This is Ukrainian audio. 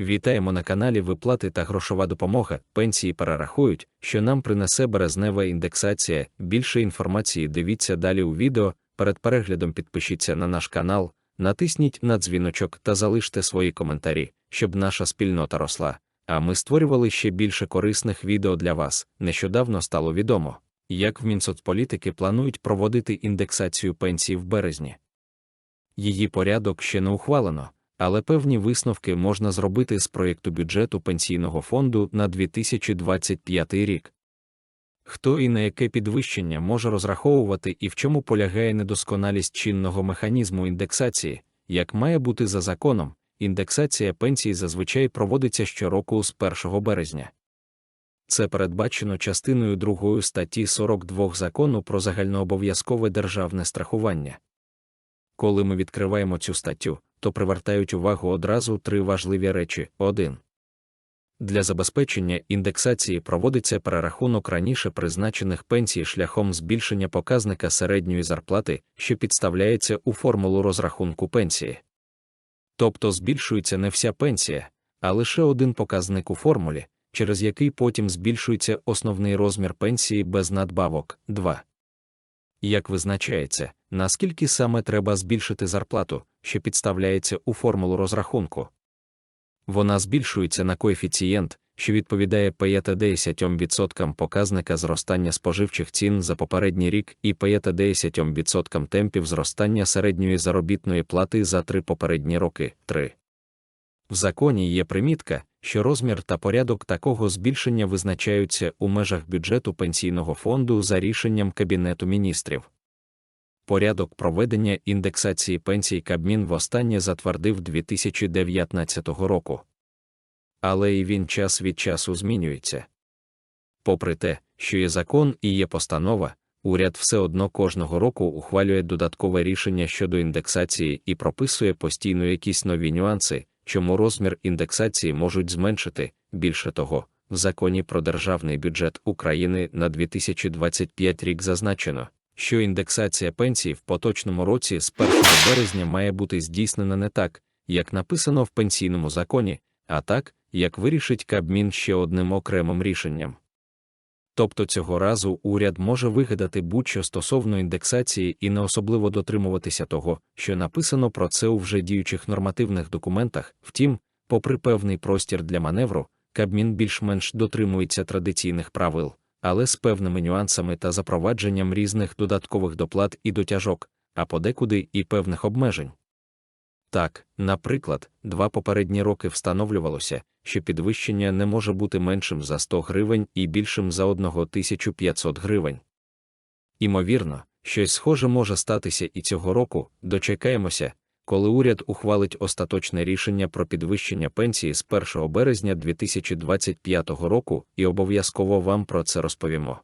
Вітаємо на каналі Виплати та грошова допомога. Пенсії перерахують, що нам принесе березнева індексація. Більше інформації дивіться далі у відео. Перед переглядом підпишіться на наш канал, натисніть на дзвіночок та залиште свої коментарі, щоб наша спільнота росла. А ми створювали ще більше корисних відео для вас. Нещодавно стало відомо, як в Мінсоцполітики планують проводити індексацію пенсій в березні. Її порядок ще не ухвалено але певні висновки можна зробити з проєкту бюджету пенсійного фонду на 2025 рік. Хто і на яке підвищення може розраховувати і в чому полягає недосконалість чинного механізму індексації, як має бути за законом, індексація пенсій зазвичай проводиться щороку з 1 березня. Це передбачено частиною 2 статті 42 закону про загальнообов'язкове державне страхування. Коли ми відкриваємо цю статтю, то привертають увагу одразу три важливі речі. 1. Для забезпечення індексації проводиться перерахунок раніше призначених пенсій шляхом збільшення показника середньої зарплати, що підставляється у формулу розрахунку пенсії. Тобто збільшується не вся пенсія, а лише один показник у формулі, через який потім збільшується основний розмір пенсії без надбавок. 2. Як визначається, наскільки саме треба збільшити зарплату, що підставляється у формулу розрахунку. Вона збільшується на коефіцієнт, що відповідає 5-10% показника зростання споживчих цін за попередній рік і 5-10% темпів зростання середньої заробітної плати за три попередні роки. 3. В законі є примітка, що розмір та порядок такого збільшення визначаються у межах бюджету пенсійного фонду за рішенням Кабінету міністрів. Порядок проведення індексації пенсій Кабмін востаннє затвердив 2019 року. Але і він час від часу змінюється. Попри те, що є закон і є постанова, уряд все одно кожного року ухвалює додаткове рішення щодо індексації і прописує постійно якісь нові нюанси, чому розмір індексації можуть зменшити. Більше того, в законі про державний бюджет України на 2025 рік зазначено що індексація пенсій в поточному році з 1 березня має бути здійснена не так, як написано в пенсійному законі, а так, як вирішить Кабмін ще одним окремим рішенням. Тобто цього разу уряд може вигадати будь-що стосовно індексації і не особливо дотримуватися того, що написано про це у вже діючих нормативних документах, втім, попри певний простір для маневру, Кабмін більш-менш дотримується традиційних правил але з певними нюансами та запровадженням різних додаткових доплат і дотяжок, а подекуди і певних обмежень. Так, наприклад, два попередні роки встановлювалося, що підвищення не може бути меншим за 100 гривень і більшим за 1500 гривень. Імовірно, щось схоже може статися і цього року, дочекаємося, коли уряд ухвалить остаточне рішення про підвищення пенсії з 1 березня 2025 року і обов'язково вам про це розповімо.